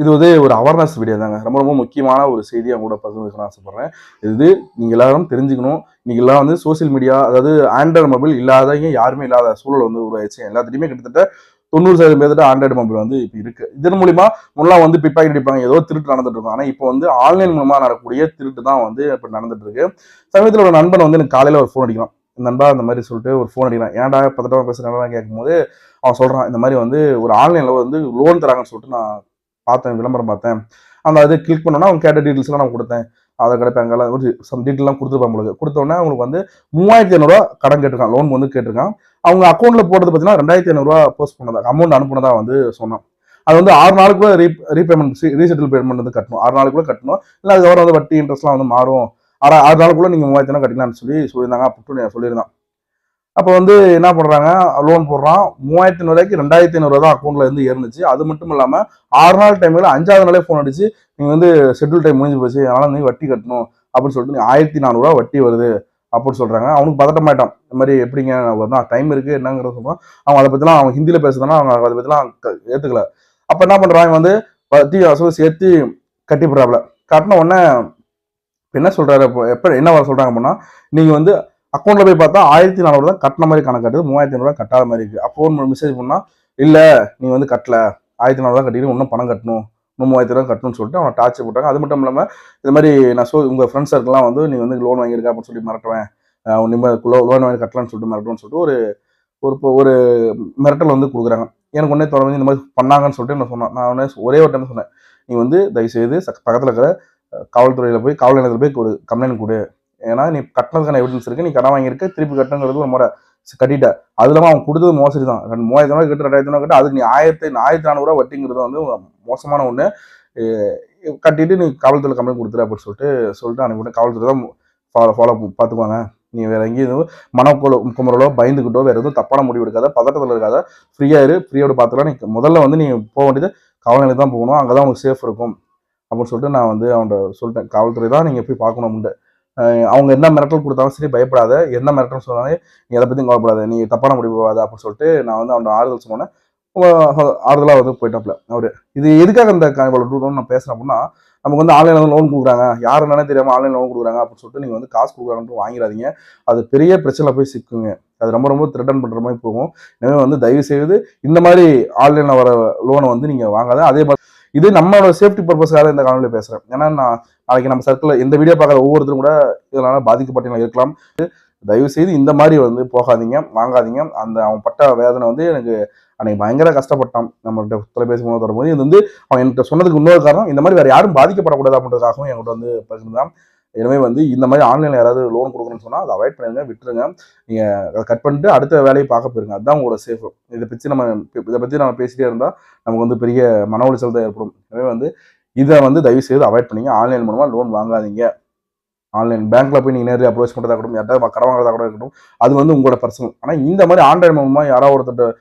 இது வந்து ஒரு அவேர்னஸ் வீடியோ தாங்க. ரொம்ப ரொம்ப முக்கியமான ஒரு செய்தியை கூட பகிர்ந்துக்கணும் ஆசைப்படுறேன். இது நீங்கள் எல்லாரும் தெரிஞ்சுக்கணும். இன்னைக்கு எல்லாம் வந்து சோஷியல் மீடியா அதாவது ஆண்ட்ராய்டு மொபைல் இல்லாதவங்க யாருமே இல்லாத சூழல் வந்து உருவாயிடுச்சு. எல்லாத்துலேயுமே கிட்டத்தட்ட தொண்ணூறு சதவீதம் பேர்கிட்ட ஆண்ட்ராய்டு மொபைல் வந்து இப்போ இருக்கு. இதன் மூலியமா முன்னெல்லாம் வந்து பிப்பாக்கெட் அடிப்பாங்க. ஏதோ திருட்டு நடந்துட்டு இருக்கும். ஆனால் இப்போ வந்து ஆன்லைன் மூலமா நடக்கக்கூடிய திருட்டு தான் வந்து இப்போ நடந்துட்டு இருக்கு. சமயத்தில் ஒரு நண்பன் வந்து எனக்கு காலையில் ஒரு ஃபோன் அடிக்கிறான். நண்பா அந்த மாதிரி சொல்லிட்டு ஒரு ஃபோன் அடிக்கிறான். ஏன்டா பதட்டமா பேசுறேன் கேட்கும்போது அவன் சொல்கிறான் இந்த மாதிரி வந்து ஒரு ஆன்லைனில் வந்து லோன் தராங்கன்னு சொல்லிட்டு நான் பார்த்தேன் விளம்பரம் பார்த்தேன். அந்த இது கிளிக் பண்ணோன்னா அவங்க கேட்ட டீட்டெயில்ஸ்லாம் நான் கொடுத்தேன். ஆதார் கார்டு பேங்க் கார்டு ஒரு சம் டீட்டெயிலாம் கொடுத்துருப்பாங்க உங்களுக்கு. கொடுத்தோன்னே அவங்களுக்கு வந்து மூவாயிரத்தி ஐநூறுரூவா கடன் கேட்டிருக்கான் லோன் வந்து கேட்டிருக்கான் அவங்க அக்கௌண்ட்டில் போட்டது பார்த்தீங்கன்னா ரெண்டாயிரத்தி ஐநூறுரூவா போஸ்ட் பண்ணதா அமௌண்ட் அனுப்புனதா வந்து சொன்னான். அது வந்து ஆறு நாளுக்குள்ள ரீ ரீபேமெண்ட் ரீசெட்டில் பேமெண்ட் வந்து கட்டணும். ஆறு நாளுக்குள்ள கட்டணும். இல்லை அதுக்கப்புறம் வந்து வட்டி இன்ட்ரெஸ்ட்லாம் வந்து மாறும். ஆறு ஆறு நாளுக்குள்ள நீங்கள் மூவாயிரத்தி ஐநூறு கட்டிக்கலாம்னு சொல்லி சொல்லியிருந்தாங்க. அப்படின்னு சொல்லியிருந்தான். அப்போ வந்து என்ன பண்ணுறாங்க லோன் போடுறான். மூவாயிரத்தி ஐநூறுவாய்க்கு ரெண்டாயிரத்தி ஐநூறுவா தான் அக்கௌண்ட்ல இருந்து ஏறுனுச்சு. அது மட்டும் இல்லாமல் ஆறு நாள் டைமில் அஞ்சாவது நாளே ஃபோன் அடிச்சு நீங்கள் வந்து ஷெட்யூல் டைம் முடிஞ்சு போச்சு அதனால் நீங்கள் வட்டி கட்டணும் அப்படின்னு சொல்லிட்டு நீ ஆயிரத்தி நானூறுரூவா வட்டி வருது அப்படின்னு சொல்கிறாங்க அவனுக்கு பதட்டமாயிட்டான் இந்த மாதிரி எப்படிங்க? வரணும் டைம் இருக்குது என்னங்கிறத சொல்கிறான் அவன் அதை பற்றிலாம் அவன் ஹிந்தியில் பேசுறதுனா அவங்க அதை பற்றிலாம் ஏற்றுக்கல அப்போ என்ன பண்ணுறாங்க வந்து வட்டி அசோ சேர்த்து கட்டிப்படுறாப்புல கட்டின உடனே இப்போ என்ன சொல்கிறாரு இப்போ எப்போ என்ன வர சொல்கிறாங்க அப்படின்னா நீங்கள் வந்து அக்கௌண்ட்டில் போய் பார்த்தா ஆயிரத்தி நானூறு தான் கட்டின மாதிரி கணக்கு கட்டுது. மூவாயிரத்தி ஐநூறுரூவா கட்டாத மாதிரி இருக்குது அப்போ ஒரு மெசேஜ் பண்ணால் இல்லை நீ வந்து கட்டல. ஆயிரத்தி நானூறுவா கட்டிட்டு இன்னும் பணம் கட்டணும். இன்னும் மூவாயிரத்தி ரூபா கட்டணும்னு சொல்லிட்டு அவன் டார்ச்சர் போட்டாங்க. அது மட்டும் இல்லாமல் இது மாதிரி நான் சொல் உங்கள் ஃப்ரெண்ட்ஸ் சர்க்கிள்லாம் வந்து நீ வந்து லோன் வாங்கியிருக்க அப்படின்னு சொல்லி மிரட்டுவேன். அஹ் நிம்ம லோன் வாங்கி கட்டலான்னு சொல்லிட்டு மிரட்டுவேன்னு சொல்லிட்டு ஒரு ஒரு இப்போ ஒரு மிரட்டல் வந்து கொடுக்குறாங்க. எனக்கு உடனே தொடர்ந்து இந்த மாதிரி பண்ணாங்கன்னு சொல்லிட்டு நான் சொன்னேன். நான் உடனே ஒரே ஒரு டைம் சொன்னேன். நீ வந்து தயவுசெய்து பக்கத்தில் இருக்கிற காவல்துறையில் போய் காவல் நிலையத்தில் போய் ஒரு கம்ப்ளைண்ட் கொடு. ஏன்னா நீ கட்டினதுக்கான எவிடன்ஸ் இருக்கு. நீ கடன் வாங்கியிருக்க திருப்பி கட்டணுங்கிறது ஒரு முறை கட்டிட்ட. அது இல்லாமல் அவன் கொடுத்தது மோசடி தான். ரெண்டு மூவாயிரத்தி ரூபாய் கட்டு ரெண்டாயிரத்தி கட்டு அதுக்கு நீ ஆயிரத்தி ஆயிரத்தி நானூறுரூவா வட்டிங்கிறது வந்து மோசமான ஒன்று கட்டிட்டு நீ காவல்துறை கம்ப்ளைண்ட் கொடுத்துரு அப்படின்னு சொல்லிட்டு சொல்லிட்டு அனுப்பிவிட்டு காவல்துறை தான் ஃபாலோ ஃபாலோ பார்த்துக்குவாங்க நீ வேற எங்கேயும் எதுவும் மனக்குழு குமரலோ பயந்துக்கிட்டோ வேற எதுவும் தப்பான முடிவு எடுக்காத பதட்டத்தில் இருக்காத. ஃப்ரீயாக இரு ஃப்ரீயோட பார்த்துக்கலாம். நீ முதல்ல வந்து நீ போக வேண்டியது காவல் நிலையம் தான் போகணும். அங்கே தான் உனக்கு சேஃப் இருக்கும். அப்படின்னு சொல்லிட்டு நான் வந்து அவன்கிட்ட சொல்லிட்டேன். காவல்துறை தான் நீங்கள் போய் பார்க்கணும் அஹ் அவங்க என்ன மிரட்டல் கொடுத்தாலும் சரி பயப்படாத. என்ன மிரட்டல் சொன்னாலே நீ அதை பற்றி கவலைப்படாத. நீ தப்பான முடிவு போகாத அப்படின்னு சொல்லிட்டு நான் வந்து அவன் ஆறுதல் சொன்னேன் ஆறுதலாக வந்து போயிட்டாப்ல அவர். இது எதுக்காக இந்த டூ நான் பேசுகிறேன் அப்படின்னா நமக்கு வந்து ஆன்லைனில் வந்து லோன் கொடுக்குறாங்க. யார் தெரியாமல் ஆன்லைன் லோன் கொடுக்குறாங்க அப்படின்னு சொல்லிட்டு நீங்கள் வந்து காசு கொடுக்குறாங்கன்ட்டு வாங்கிடாதீங்க. அது பெரிய பிரச்சனை போய் சிக்குங்க. அது ரொம்ப ரொம்ப த்ரெட்டன் பண்ணுற மாதிரி போகும். எனவே வந்து தயவு செய்து இந்த மாதிரி ஆன்லைனில் வர லோனை வந்து நீங்கள் வாங்காத. அதே மாதிரி இது நம்மளோட சேஃப்டி பர்பஸ்க்காக இந்த காணொலியில் பேசுகிறேன் ஏன்னா நான் நாளைக்கு நம்ம சர்க்கிளில் இந்த வீடியோ பார்க்குற ஒவ்வொருத்தரும் கூட இதனால பாதிக்கப்பட்டவங்க இருக்கலாம். தயவு செய்து இந்த மாதிரி வந்து போகாதீங்க வாங்காதீங்க. அந்த அவன் பட்ட வேதனை வந்து எனக்கு அன்னைக்கு பயங்கர கஷ்டப்பட்டான். நம்மள்கிட்ட தொலைபேசி மூலம் வரும்போது இது வந்து அவன் என்கிட்ட சொன்னதுக்கு இன்னொரு காரணம் இந்த மாதிரி வேறு யாரும் பாதிக்கப்படக்கூடாது அப்படின்றதுக்காகவும் என்கிட்ட வந்து பகிர்ந்தான் எனவே வந்து இந்த மாதிரி ஆன்லைனில் யாராவது லோன் கொடுக்கணும்னு சொன்னால் அதை அவாய்ட் பண்ணிடுங்க விட்டுருங்க. நீங்கள் அதை கட் பண்ணிட்டு அடுத்த வேலையை பார்க்க போயிருங்க. அதுதான் உங்களோட சேஃப் இதை பற்றி நம்ம இதை பற்றி நம்ம பேசிட்டே இருந்தால் நமக்கு வந்து பெரிய மன உளைச்சல் தான் ஏற்படும். எனவே வந்து இதை வந்து தயவு செய்து அவாய்ட் பண்ணீங்க. ஆன்லைன் மூலமாக லோன் வாங்காதீங்க. ஆன்லைன் பேங்க்ல போய் நீங்கள் நேரில் அப்ரோச் பண்ணுறதா இருக்கட்டும் யார்ட்டாவது கடன் வாங்குறதா கூட இருக்கட்டும் அது வந்து உங்களோட பர்சனல் ஆனால் இந்த மாதிரி ஆன்லைன் மூலமாக யாராவது ஒருத்தர்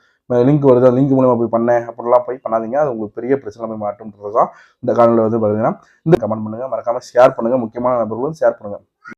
லிங்க் வருது அந்த லிங்க் மூலமாக போய் பண்ணேன் அப்படிலாம் போய் பண்ணாதீங்க. அது உங்களுக்கு பெரிய பிரச்சனை போய் மாட்டும்ன்றது தான் இந்த காலையில் வந்து பார்த்தீங்கன்னா இந்த கமெண்ட் பண்ணுங்கள் மறக்காமல் ஷேர் பண்ணுங்கள் முக்கியமான நபர்களும் ஷேர் பண்ணுங்கள்